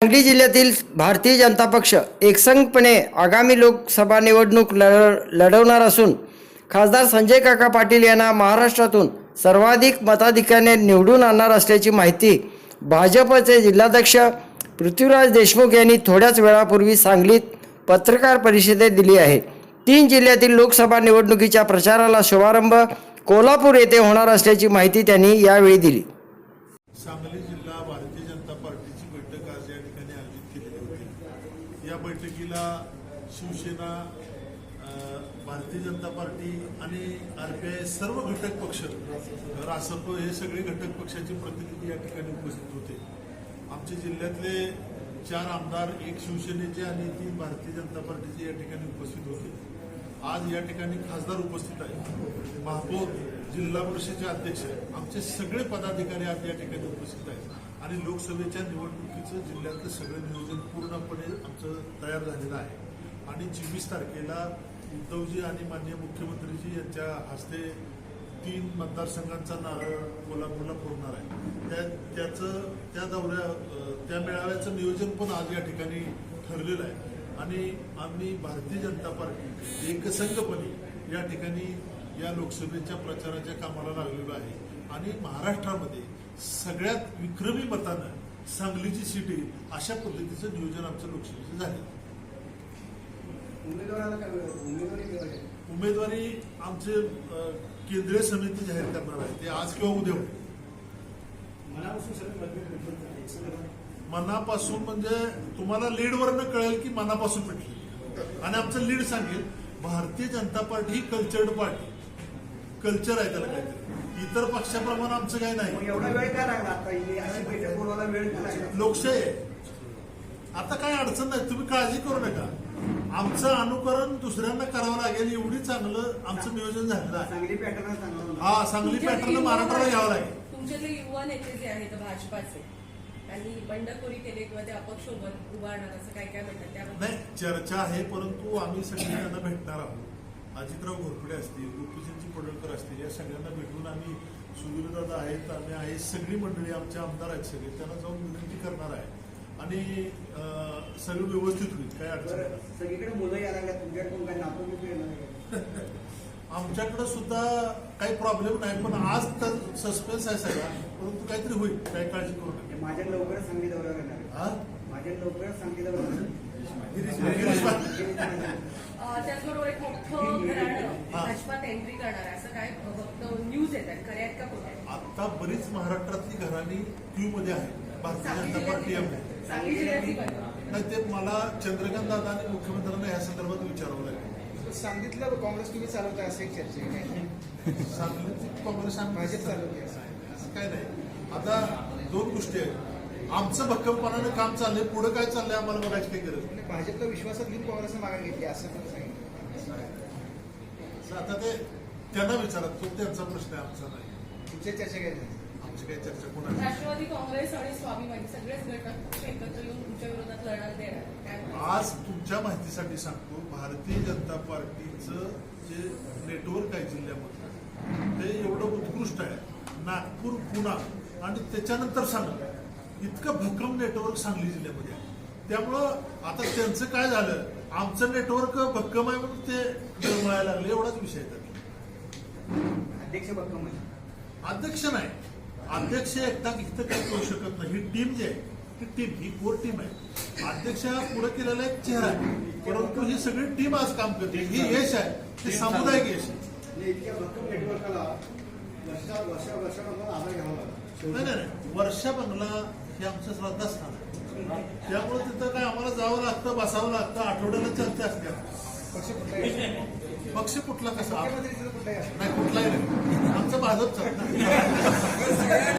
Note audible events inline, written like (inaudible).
सांगली जिल्ह्यातील भारतीय जनता पक्ष एकसंघपणे आगामी लोकसभा निवडणूक लढ लढवणार असून खासदार संजय काका पाटील यांना महाराष्ट्रातून सर्वाधिक मताधिकाने निवडून आणणार असल्याची माहिती भाजपचे जिल्हाध्यक्ष पृथ्वीराज देशमुख यांनी थोड्याच वेळापूर्वी सांगलीत पत्रकार परिषदेत दिली आहे. तीन जिल्ह्यातील लोकसभा निवडणुकीच्या प्रचाराला शुभारंभ कोल्हापूर येथे होणार असल्याची माहिती त्यांनी यावेळी दिली सांगली जिल्हा भारतीय जनता पार्टीची बैठक आज या ठिकाणी आयोजित केलेली होती. या बैठकीला शिवसेना भारतीय जनता पार्टी आणि आरपीआय सर्व घटक पक्ष रासप हे सगळे घटक पक्षाचे प्रतिनिधी या ठिकाणी उपस्थित होते. आमच्या जिल्ह्यातले चार आमदार एक शिवसेनेचे आणि तीन भारतीय जनता पार्टीचे या ठिकाणी उपस्थित होते. आज या ठिकाणी खासदार उपस्थित आहेत. महापौर जिल्हा परिषदेचे अध्यक्ष आमचे सगळे पदाधिकारी आज या ठिकाणी उपस्थित आहेत. आणि लोकसभेच्या निवडणुकीचं जिल्ह्यातलं सगळं नियोजन पूर्णपणे आमचं तयार झालेलं आहे. आणि चोवीस तारखेला उद्धवजी आणि माननीय मुख्यमंत्रीजी यांच्या हस्ते तीन मतदारसंघांचा नारळ कोल्हापूरला फोडणार आहे. त्या त्याचं त्या दौऱ्या त्या मेळाव्याचं नियोजन पण आज या ठिकाणी ठरलेलं आहे. आणि आम्ही भारतीय जनता पार्टी एकसंघपणे या ठिकाणी या लोकसभेच्या प्रचाराच्या कामाला लागलेलो आहे. आणि महाराष्ट्रामध्ये सगळ्यात विक्रमी मतानं सांगलीची सीट येईल अशा पद्धतीचं नियोजन आमचं लोकसभेचं झालं? उमेदवारी आमचे केंद्रीय समिती जाहीर करणार आहे. ते आज किंवा उद्या मनापासून म्हणजे तुम्हाला लीडवरनं कळेल की मनापासून भेटली. आणि आमचं लीड सांगेल भारतीय जनता पार्टी ही कल्चर्ड पार्टी कल्चर आहे त्याला काहीतरी. इतर पक्षाप्रमाणे आमचं काही नाही. ही लोकशाही आहे. आता काही अडचण नाही. तुम्ही काळजी करू नका. आमचं अनुकरण दुसऱ्यांना करावं लागेल. एवढी चांगलं आमचं नियोजन झालेलं आहे. सांगली पॅटर्न चांगला हा सांगली पॅटर्न महाराष्ट्राला घ्यावं लागेल. तुमच्यातले युवा नेते जे आहेत भाजपाचे त्यांनी बंडखोरी केली किंवा ते अपक्ष उभा- उभारणार असं काय काय म्हणतात? त्याबद्दल नाही चर्चा आहे परंतु आम्ही सगळ्यांना भेटणार आहोत. अजितराव घोरपडे असतील गोपीचंदजी पडळकर असतील या सगळ्यांना भेटून आम्ही सुधीरदादा आहेत आम्ही आहे सगळी मंडळी आमचे आमदार आहेत सगळे त्यांना जाऊन विनंती करणार आहे. आणि सगळं व्यवस्थित होईल काय अडचण सगळीकडे मुलं यायला लागल्या तुमच्याकडे कोण काय नातू येणार आहे? (laughs) आमच्याकडे सुद्धा काही प्रॉब्लेम नाही पण आज तर सस्पेन्स आहे सगळा. परंतु काहीतरी होईल काही काळजी करू नका. माझ्या लवकरच सांगली आहे. हा? माझ्या लवकरच सांगली. अं, त्याचबरोबर एक मोठं घराणं. भाजपात एंट्री करणार असं काय न्यूज येतात खऱ्या आहेत. का आहेत? आता बरीच महाराष्ट्रातली घराणी क्यू मध्ये आहे भारतीय जनता पार्टी आहे. नाही ते मला चंद्रकांत दादा आणि मुख्यमंत्र्यांना या संदर्भात विचारावं लागेल. सांगितलं काँग्रेस तुम्ही चालवताय असं एक चर्चा काय? काँग्रेस आणि भाजप चालवते असं. असं काय नाही. आता दोन गोष्टी आहेत. आमचं भक्कमपणानं काम चाललंय पुढे काय चाललंय आम्हाला बघायची काही गरज नाही. भाजपला विश्वासात घेऊन काँग्रेसनं मागे घेतली असं पण सांगितलं. असं आता ते त्यांना विचारत तो त्यांचा प्रश्न आहे आमचा नाही. तुमच्या चर्चा काय झाली? आमची काही चर्चा कोणाची राष्ट्रवादी काँग्रेस आणि स्वाभिमानी सगळेच घटक एकत्र येऊन तुमच्या विरोधात लढा देणार काय? आज तुमच्या माहितीसाठी सांगतो भारतीय जनता पार्टीचं जे नेटवर्क आहे जिल्ह्यामधलं ते एवढं उत्कृष्ट आहे. नागपूर पुणा आणि त्याच्यानंतर सांगली. इतकं भक्कम नेटवर्क सांगली जिल्ह्यामध्ये आहे. त्यामुळं आता त्यांचं काय झालं? आमचं नेटवर्क भक्कम आहे म्हणून ते डळमळायला लागले. एवढाच विषय. अध्यक्ष भक्कम आहे अध्यक्ष नाही. अध्यक्ष एकटा इथं काही करू शकत नाही. ही टीम जी आहे टीम ही कोर टीम आहे. अध्यक्ष पुढे केलेला एक चेहरा आहे. परंतु ही सगळी टीम आज काम करते. ही यश आहे. ते सामुदायिक यश आहे. वर्षा नाही नाही बंगला हे आमचं श्रद्धास्थान आहे. त्यामुळे तिथं काय आम्हाला जावं लागतं बसावं लागतं आठवड्याला चर्चा असते. पक्ष कुठला कसा? नाही कुठलाही नाही. आमचं भाजपचा.